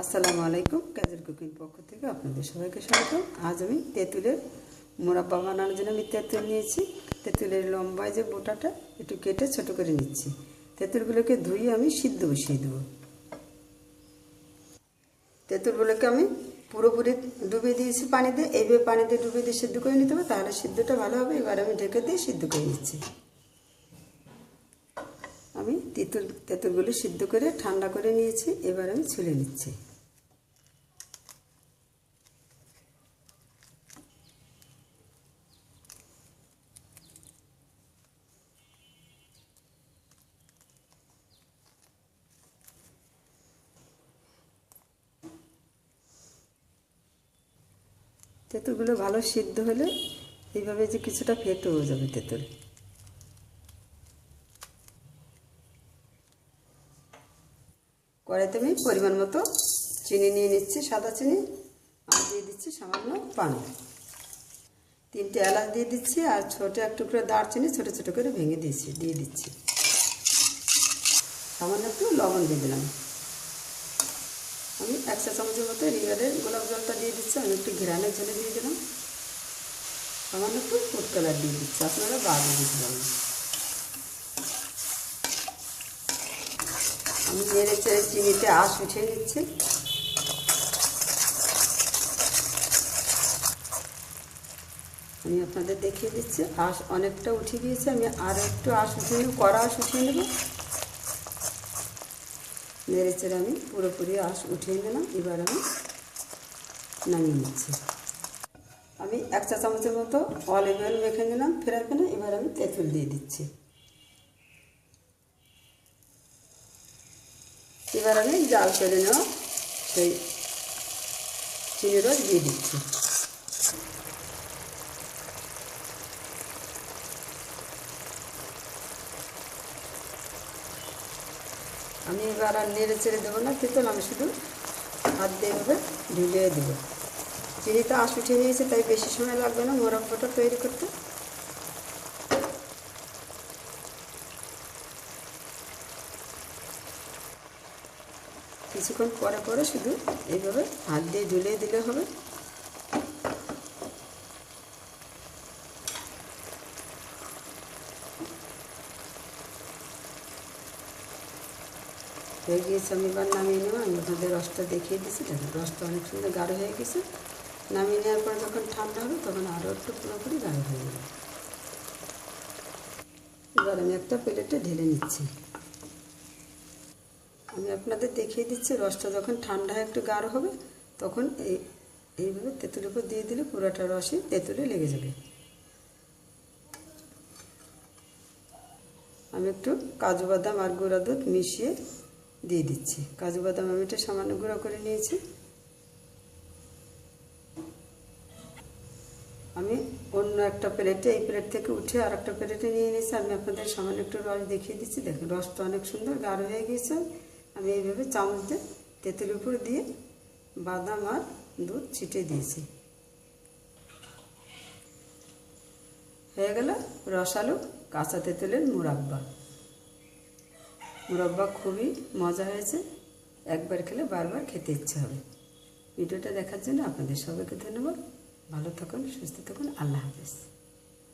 আসসালামু আলাইকুম, কাজের কুকিং পক্ষ থেকে আপনাদের সবাইকে স্বাগত আজ আমি তেঁতুলের মোরাব্বা বানানোর জন্য আমি তেঁতুল নিয়েছি। তেঁতুলের লম্বায় যে বোটাটা, একটু কেটে ছোট করে নিচ্ছি। তেঁতুলগুলোকে ধুয়ে আমি সিদ্ধ বসিয়ে দেবো। তেঁতুলগুলোকে আমি পুরোপুরি ডুবিয়ে দিয়েছি পানিতে। এইভাবে পানিতে ডুবিয়ে দিয়ে সিদ্ধ করে নিতে হবে, তাহলে সিদ্ধটা ভালো হবে। এবার আমি ঢেকে দিয়ে সিদ্ধ করে নিচ্ছি। আমি তেঁতুল, তেঁতুলগুলো সিদ্ধ করে ঠান্ডা করে নিয়েছি, এবার আমি ছুলে নিচ্ছি। তেঁতুলগুলো ভালো সিদ্ধ হলে এইভাবে যে কিছুটা ফেটে হয়ে যাবে তেঁতুল। কড়াইতে আমি পরিমাণ মতো চিনি নিয়ে নিচ্ছি, সাদা চিনি, আর দিয়ে দিচ্ছি সামান্য পানি। তিনটে এলাচ দিয়ে দিচ্ছি, আর ছোটো এক টুকরো দারচিনি ছোটো ছোটো করে ভেঙে দিয়েছি, দিয়ে দিচ্ছি। সামান্য একটু লবণ দিয়ে দিলাম। আমি এক চা চামচের মতো রিগারের গোলাপ জলটা দিয়ে দিচ্ছি, আমি একটু ঘেরানের জন্য দিয়ে দিলাম। সামান্য একটু ফুড কালার দিয়ে দিচ্ছি, আপনারা বাড়ি দিয়ে পারেন। আমি নেড়ে চেড়ে চিনিতে আঁশ উঠিয়ে নিচ্ছি। আমি আপনাদের দেখিয়ে দিচ্ছি, আঁশ অনেকটা উঠে গিয়েছে, আমি আরও একটু আঁশ উঠিয়ে নেব, কড়া আঁশ উঠিয়ে নেব। নেড়ে চেড়ে আমি পুরোপুরি আঁশ উঠিয়ে নিলাম, এবার আমি নামিয়ে নিচ্ছি। আমি এক চা চামচের মতো অলিভ অয়েল মেখে নিলাম ফ্রাই প্যানে এবার আমি তেঁতুল দিয়ে দিচ্ছি। এবার আমি জাল করে নেওয়া সেই চিনি রস দিয়ে দিচ্ছি। আমি এবার আর নেড়ে ছেড়ে দেবো না তেঁতুল আমি শুধু হাত দিয়ে ঢুলিয়ে দেবো। চিনিটা আঁশ উঠিয়ে নিয়েছে তাই বেশি সময় লাগবে না মোরব্বাটা তৈরি করতে। কিছুক্ষণ পরে পরে শুধু এইভাবে হাত দিয়ে ঝুলিয়ে দিলে হবে। হয়ে গিয়েছে আমি এবার নামিয়ে নেব আমি আপনাদের রসটা দেখিয়ে দিচ্ছি দেখুন, রসটা অনেক সুন্দর গাঢ় হয়ে গেছে নামিয়ে নেওয়ার পরে যখন ঠান্ডা হবে, তখন আরও একটু পুরোপুরি গাঢ় হয়ে যাবে। এবার আমি একটা প্লেটে ঢেলে নিচ্ছি। আমি আপনাদের দেখিয়ে দিচ্ছি, রসটা যখন ঠান্ডা একটু গাঢ় হবে, তখন এই, এইভাবে তেঁতুলের উপর দিয়ে দিলে পুরোটা রসই তেঁতুলে লেগে যাবে। আমি একটু কাজু বাদাম আর গুঁড়া দুধ মিশিয়ে দিয়ে দিচ্ছি। কাজু বাদাম আমি এটা সামান্য গুঁড়ো করে নিয়েছি। আমি অন্য একটা প্লেটে, এই প্লেট থেকে উঠে আর একটা প্লেটে নিয়ে নিয়েছি। আমি আপনাদের সামান্য একটু রস দেখিয়ে দিচ্ছি। দেখুন, রসটা অনেক সুন্দর গাঢ় হয়ে গিয়েছে। আমি এইভাবে চামচ দিয়ে তেঁতুলের উপর দিয়ে বাদাম আর দুধ ছিটিয়ে দিয়েছি। হয়ে গেল রসালো কাঁচা তেঁতুলের মুরাব্বা। মুরাব্বা খুবই মজা হয়েছে। একবার খেলে বারবার খেতে ইচ্ছে হবে। ভিডিওটা দেখার জন্য আপনাদের সবাইকে ধন্যবাদ। ভালো থাকুন, সুস্থ থাকুন। আল্লাহ হাফেজ।